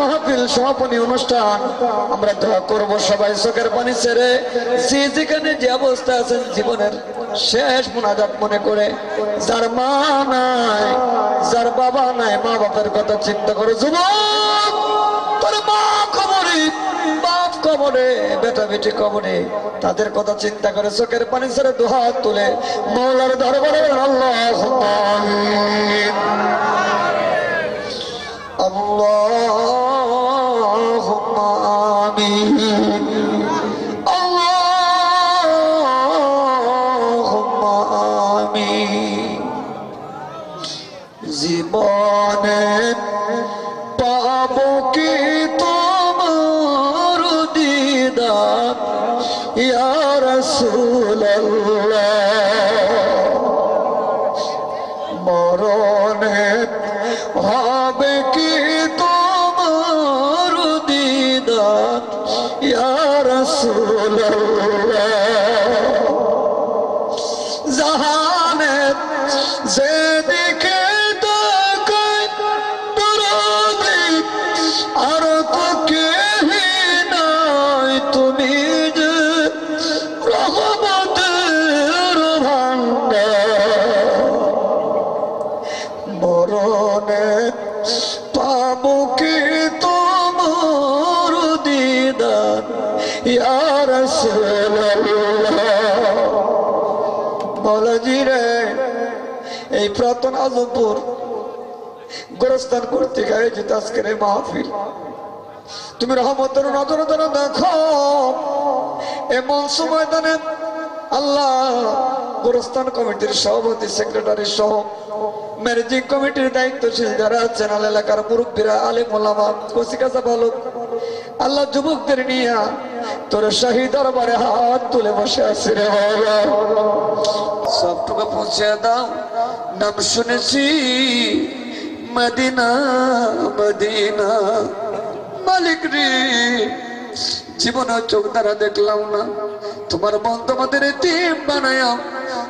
মহাপিল সমাপনী অনুষ্ঠান আমরা দোয়া করব সবাই চোখের পানি ছেড়ে। যে যেখানে যে অবস্থা আছেন জীবনের শেষ মোনাজাত মনে করে, যার মা নাই, যার বাবা নাই, মা বাপের কথা চিন্তা করে যুব তাদের কথা চিন্তা করে চোখের পানি ছেড়ে দুহাত তুলে মৌলার দরবারে আল্লাহ আল্লাহ آمين اللهم آمين জীবনে পাব কি তোমার দিদার ইয়া রাসূলুল্লাহ মরণে হবে কি তোমার রাসূলুল্লাহ জাহানে যেদিকে তাকাই দরদে আর তো কেহি নাই। তুমি যে রহমতের মরণে পাবো কি তোমার দিদার? ইয়ার বলজি রে, এই প্রতন আজমপুর গোরস্থান কর্তৃক আয়োজিত আজকের এই মাহফিল। তুমি রহমতের নজর ধরে দেখো এমন ময়দানে আল্লাহ গোরস্থান কমিটির সভাপতি, সেক্রেটারি সহ ম্যানেজিং কমিটির দায়িত্বশীল যারা আছেন এলাকার মুরব্বীরা, আলিম ওলামা কচিকাচা বালক আল্লাহ যুবকদের নিয়ে তোর শাহী দরবারে হাত তুলে বসে আছে রে সবটুকু পৌঁছে দাও, নাম শুনেছি। Medina Medina. মালিক রে, জীবনে চোখ দ্বারা দেখলাম না। তোমার বন্ধ আমাদের টিম বানায়া।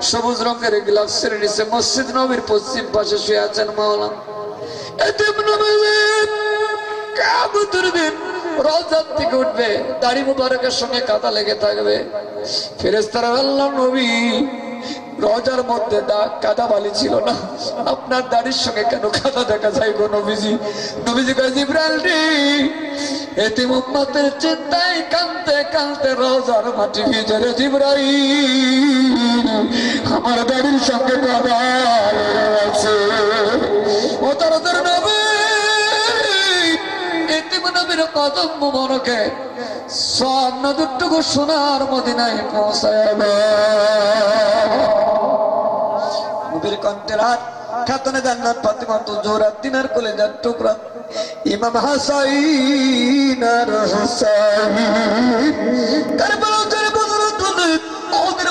সবুজ রঙের গ্লাসের নিচে মসজিদ নবীর পশ্চিম পাশে শুয়ে আছেন মাওলা এতিম নবীর কাবুতুর দিন রোজার উঠবে, দাড়ি মুবারকের সঙ্গে কাদা লেগে থাকবে। ফেরেস্তারা আল্লাহ নবী, রজার মধ্যে কাদা বালি ছিল না। আপনার দাড়ির সঙ্গে কেন কাদা দেখা যায় গো নবীজি? নবীজি কয়, জিব্রাইল রে, এতিম চিন্তায় কানতে কানতে রোজার মাটি ভিজে রে জিব্রাইল। আমার দাড়ির সঙ্গে কাদা আছে। ও তার নবী নবীর কদম মুবারকে সব নদীটুকু সোনার মদিনায় পৌঁছায় নবীর হাত খাতনে জান্নাত ফাতিমা তো জোর দিনার কোলে যার টুকরা। ইমাম হাসাইন আর হুসাইন। কারবালা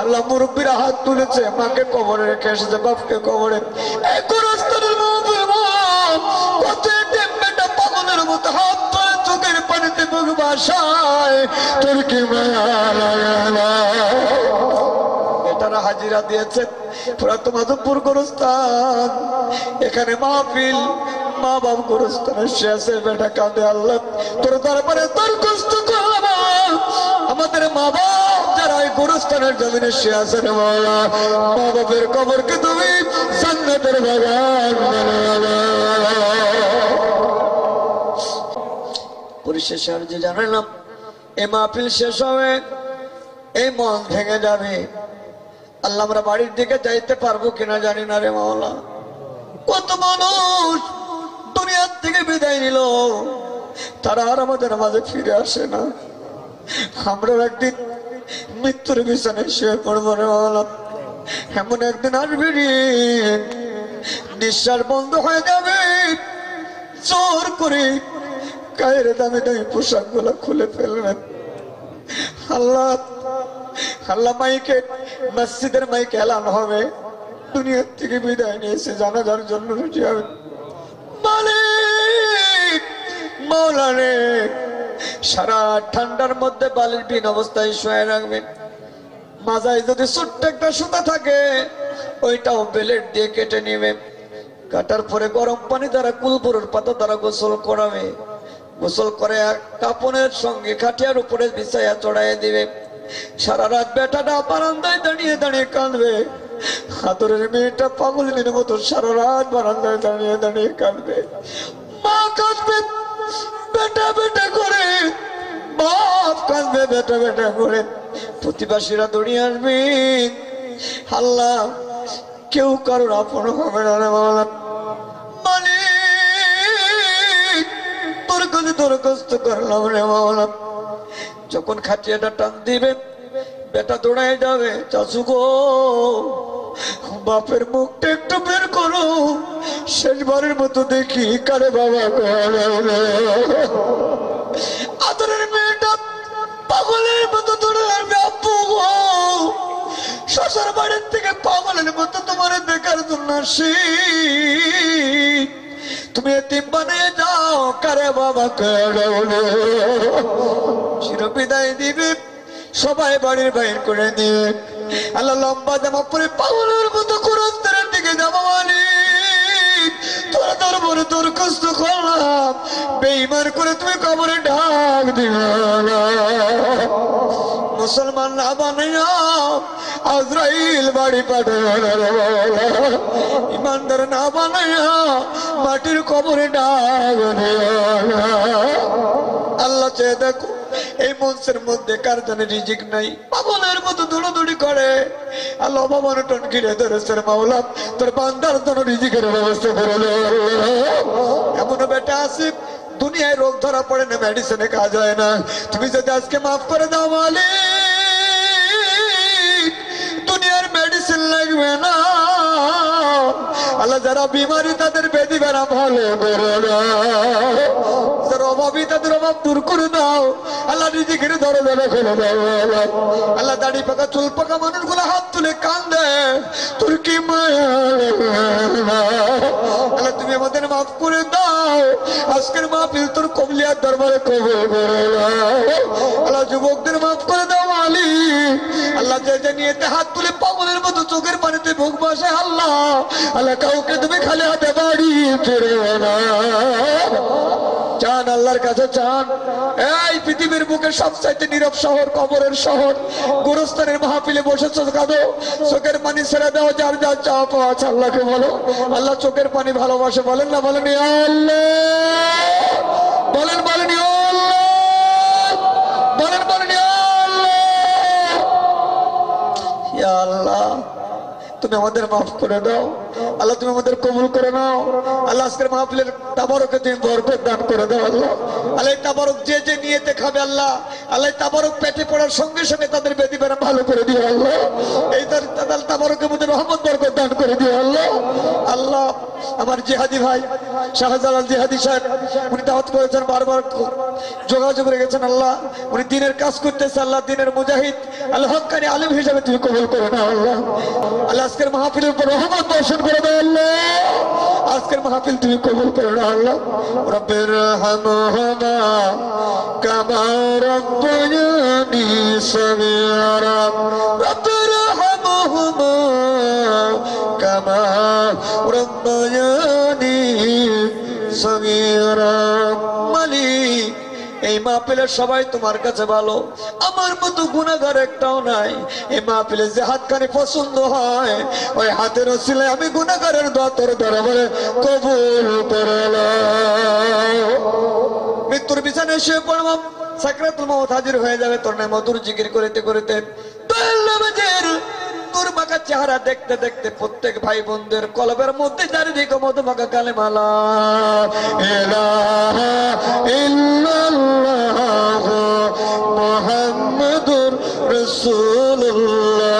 আল্লাহ মুরব্বীরা হাত তুলেছে, মাকে কবরে রেখে এসেছে, বাপকে কবরে। গুরুস্থানের চোখের হাজিরা দিয়েছে, পুরাতন মাধবপুর গোরস্থান। এখানে মাহফিল মা বাপ গোরস্থানে শেষে বেটা কাঁদে, আল্লাহ তোর দরবারে তোর কষ্ট করলাম। আমাদের মা বাপ যারা এই গোরস্থানের জমিনে সে আছে রে মাওলা। মা বাপের কবরকে তুমি জান্নাতের বাগান। পরিশেষে আর যে মাহফিল শেষ হবে এই মন ভেঙে যাবে। আল্লাহ আমরা বাড়ির দিকে যাইতে পারব কিনা জানি না রে মাওলা। কত মানুষ দুনিয়ার থেকে বিদায় নিল, তারা আর আমাদের মাঝে ফিরে আসে না। আমরা একদিন মৃত্যুর বিছানায় শুয়ে পড়ব রে মাওলা এমন একদিন আসবি রে, নিঃশ্বাস বন্ধ হয়ে যাবে। জোর করে গায়ের দামি দামি পোশাকগুলো খুলে ফেলবেন আল্লাহ আল্লাহ মাইকে মসজিদের মাইকে এলান হবে। দুনিয়ার থেকে বিদায় নিয়েছে জানাজার জন্য রুচি হবে। মালিক মৌলানে সারা ঠান্ডার মধ্যে বালির বিন অবস্থায় শুয়ে রাখবেন। মাজায় যদি ছোট্ট একটা সুতা থাকে, ওইটাও বেলেট দিয়ে কেটে নিবে। কাটার পরে গরম পানি দ্বারা কুলপুরের পাতা দ্বারা গোসল করাবে। গোসল করে কাপনের সঙ্গে খাটিয়ার উপরে বিছাইয়া চড়াইয়া দিবে। সারা রাত বেটাটা বারান্দায় দাঁড়িয়ে দাঁড়িয়ে কাঁদবে। হাতরের মেয়েটা পাগলিনের মতো সারা রাত বারান্দায় দাঁড়িয়ে দাঁড়িয়ে কাঁদবে। মা কাঁদবে। বেটা বেটা করে, বাপ কাঁদবে বেটা বেটা করে। প্রতিবাসীরা দৌড়িয়ে আসবে আল্লাহ, কেউ কারোর আপন হবে না রে বাবা তোর কাছে দরখাস্ত করলাম রে বাবা যখন খাটিয়াটা টান দিবে, বেটা দৌড়ায় যাবে, চাচু গো, বাপের মুখটা একটু বের করো। শেষবারের মতো দেখি, কারে বাবা আদরের মেয়েটা পাগলের মতো ধরে আব্বু গো। শ্বশুর বাড়ির থেকে পাগলের মতো তোমার দেখার জন্য আসি। তুমি এতিম বানিয়ে যাও, কারে বাবা করে চির বিদায় দিবে, সবাই বাড়ির বাইর করে দিবে। আল্লাহ লম্বা জামা পরে পাগলের মতো কুরস্তের দিকে জামা মালিক। তোরা তোর তোর কষ্ট করলাম। বেইমান করে তুমি কবরে ঢাক দিবে। মুসলমান না বানাইয়া আজরাইল বাড়ি ইমানদার না বানাইয়া মাটির কবরে ডাক আল্লাহ চেয়ে দেখো এই মঞ্চের মধ্যে কার জানে রিজিক নাই? পাগলের মতো দৌড়াদৌড়ি করে। আল্লাহ টন ঘিরে ধরেছে তোর বান্দার জন্য রিজিকের ব্যবস্থা করে। এমন বেটা আসিফ, দুনিয়ায় রোগ ধরা পড়ে না মেডিসিনে কাজ হয় না। তুমি যদি আজকে মাফ করে দাও, মালিক, দুনিয়ার মেডিসিন লাগবে না। আল্লাহ যারা বিমারি, তাদের বেদি বেড়া ভালো করে দাও যারা অভাবী তাদের অভাব দূর করে দাও। আল্লাহ নিজেকে ধরে ধরে খুলে দাও আল্লাহ। দাড়ি পাকা, চুল পাকা মানুষগুলো হাত তুলে কান্দে। তোর কি আল্লাহ তুমি আমাদের মাফ করে দাও। আজকের মাহফিল তোর কবলিয়ার দরবারে কবুল আল্লাহ যুবকদের মাফ করে দাও, আলী। আল্লাহ যে যে নিয়ে হাত তুলে পাগলের মতো চোখের পানিতে ভোগ বসে, আল্লাহ। আল্লাহ কাউকে তুমি খালি হাতে বাড়ি ফিরে না আল্লাহর কাছে চান। এই পৃথিবীর বুকে সবচাইতে নীরব শহর কবরের শহর। গুরুস্থানের মাহফিলে বসেছ কাঁদো। চোখের পানি ছেড়ে দাও, যার যার চাওয়া পাওয়া আছে আল্লাহকে বলো। আল্লাহ চোখের পানি ভালোবাসে, বলেন না, বলেন বলেন বলেন বলেন আল্লাহ, তুমি আমাদের মাফ করে দাও। আল্লাহ তুমি আমাদের কবুল করে নাও। আল্লাহ আজকের মাহফিলের তাবারকে তুমি বরকত দান করে দাও আল্লাহ। আল্লাহ তাবারক যে যে নিয়েতে খাবে আল্লাহ। আল্লাহ তাবারক পেটে পড়ার সঙ্গে সঙ্গে তাদের বেদি বেড়া ভালো করে দিও আল্লাহ। এই তাদের তাবারকের মধ্যে রহমত, বরকত দান করে দিও আল্লাহ। আল্লাহ আমার জিহাদি ভাই, শাহজালাল জিহাদি সাহেব, উনি দাওয়াত করেছেন বারবার যোগাযোগ রেখেছেন আল্লাহ। উনি দিনের কাজ করতেছে আল্লাহ, দিনের মুজাহিদ। আল্লাহ হকানি আলিম হিসাবে তুমি কবুল করে নাও আল্লাহ। আল্লাহ আজকের মাহফিলের উপর রহমত বর্ষণ করে দাও আল্লাহ আজকের মাহফিল তুমি কবুল করে নাও। আল্লাহ রব্বের হামহুমা কামা রব্বায়ানি সগীরা রব্বের হামহুমা কামা মালিক এই মাহফিলের সবাই তোমার কাছে ভালো। আমার মতো গুণাগার একটাও নাই। এই মাহফিলে যে হাতখানি পছন্দ হয়, ওই হাতের ওসিলে আমি গুণাগারের দোয়া তোর দরবারে কবুল মৃত্যুর বিছানায় শুয়ে পড়লাম। সাকরাতুল মৌত হাজির হয়ে যাবে। তোর মধুর জিকির করিতে করিতে নামাজের চেহারা দেখতে দেখতে প্রত্যেক ভাই বোনদের কলবের মধ্যে চারিদিক মধু মাখা কালে মালা মোহাম্মদুর রসুল্লাহ